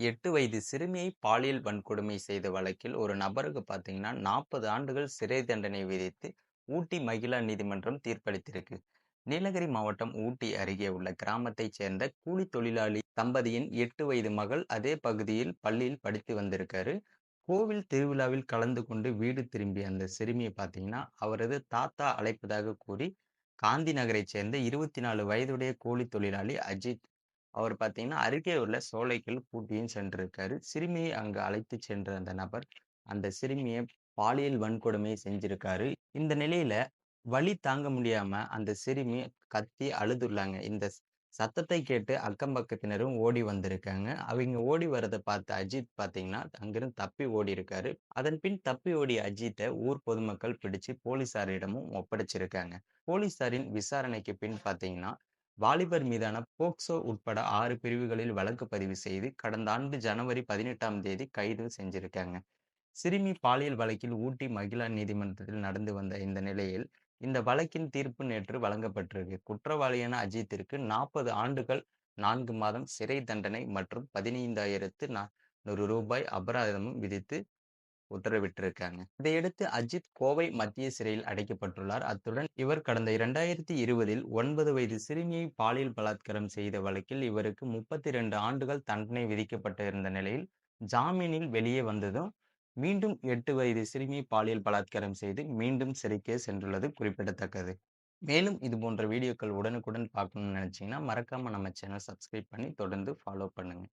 எட்டு வயது சிறுமியை பாலியல் வன்கொடுமை செய்த வழக்கில் ஒரு நபருக்கு பார்த்தீங்கன்னா நாற்பது ஆண்டுகள் சிறை தண்டனை விதித்து ஊட்டி மகிழா நீதிமன்றம் தீர்ப்பளித்திருக்கு. நீலகிரி மாவட்டம் ஊட்டி அருகே உள்ள கிராமத்தைச் சேர்ந்த கூலி தொழிலாளி தம்பதியின் எட்டு வயது மகள் அதே பகுதியில் பள்ளியில் படித்து வந்திருக்காரு. கோவில் திருவிழாவில் கலந்து கொண்டு வீடு திரும்பிய அந்த சிறுமியை பார்த்தீங்கன்னா அவரது தாத்தா அழைப்பதாக கூறி காந்தி நகரைச் சேர்ந்த இருபத்தி நாலு வயதுடைய கூலி தொழிலாளி அஜித் அவர் பார்த்தீங்கன்னா அருகே உள்ள சோலைக்குள் பூட்டியும் சென்றிருக்காரு. சிறுமியை அங்கு அழைத்து சென்ற அந்த நபர் அந்த சிறுமியை பாலியல் வன்கொடுமை செஞ்சிருக்காரு. இந்த நிலையில வலி தாங்க முடியாம அந்த சிறுமி கத்தி அழுதுள்ளாங்க. இந்த சத்தத்தை கேட்டு அக்கம் பக்கத்தினரும் ஓடி வந்திருக்காங்க. அவங்க ஓடி வரதை பார்த்த அஜித் பாத்தீங்கன்னா அங்கிருந்து தப்பி ஓடி இருக்காரு அதன் பின் தப்பி ஓடிய அஜித்தை ஊர் பொதுமக்கள் பிடிச்சு போலீசாரிடமும் ஒப்படைச்சிருக்காங்க. போலீசாரின் விசாரணைக்கு பின் பாத்தீங்கன்னா வாலிபர் மீதான போக்சோ உட்பட ஆறு பிரிவுகளில் வழக்கு பதிவு செய்து கடந்த ஆண்டு ஜனவரி பதினெட்டாம் தேதி கைது செஞ்சிருக்காங்க. சிறுமி பாலியல் வழக்கில் ஊட்டி மகிழா நீதிமன்றத்தில் நடந்து வந்த இந்த நிலையில் இந்த வழக்கின் தீர்ப்பு நேற்று வழங்கப்பட்டிருக்கு. குற்றவாளியான அஜித்திற்கு நாற்பது ஆண்டுகள் நான்கு மாதம் சிறை தண்டனை மற்றும் பதினைந்தாயிரத்து நானூறு ரூபாய் அபராதமும் விதித்து உத்தரவிட்டிருக்காங்க. இதையடுத்து அஜித் கோவை மத்திய சிறையில் அடைக்கப்பட்டுள்ளார். அத்துடன் இவர் கடந்த இரண்டாயிரத்தி இருபதில் ஒன்பது வயது சிறுமியை பாலியல் பலாத்காரம் செய்த வழக்கில் இவருக்கு முப்பத்தி ரெண்டு ஆண்டுகள் தண்டனை விதிக்கப்பட்டிருந்த நிலையில் ஜாமீனில் வெளியே வந்ததும் மீண்டும் எட்டு வயது சிறுமியை பாலியல் பலாத்காரம் செய்து மீண்டும் சிறைக்கே சென்றுள்ளது குறிப்பிடத்தக்கது. மேலும் இது போன்ற வீடியோக்கள் உடனுக்குடன் பார்க்கணும்னு நினச்சிங்கன்னா மறக்காம நம்ம சேனல் சப்ஸ்கிரைப் பண்ணி தொடர்ந்து ஃபாலோ பண்ணுங்கள்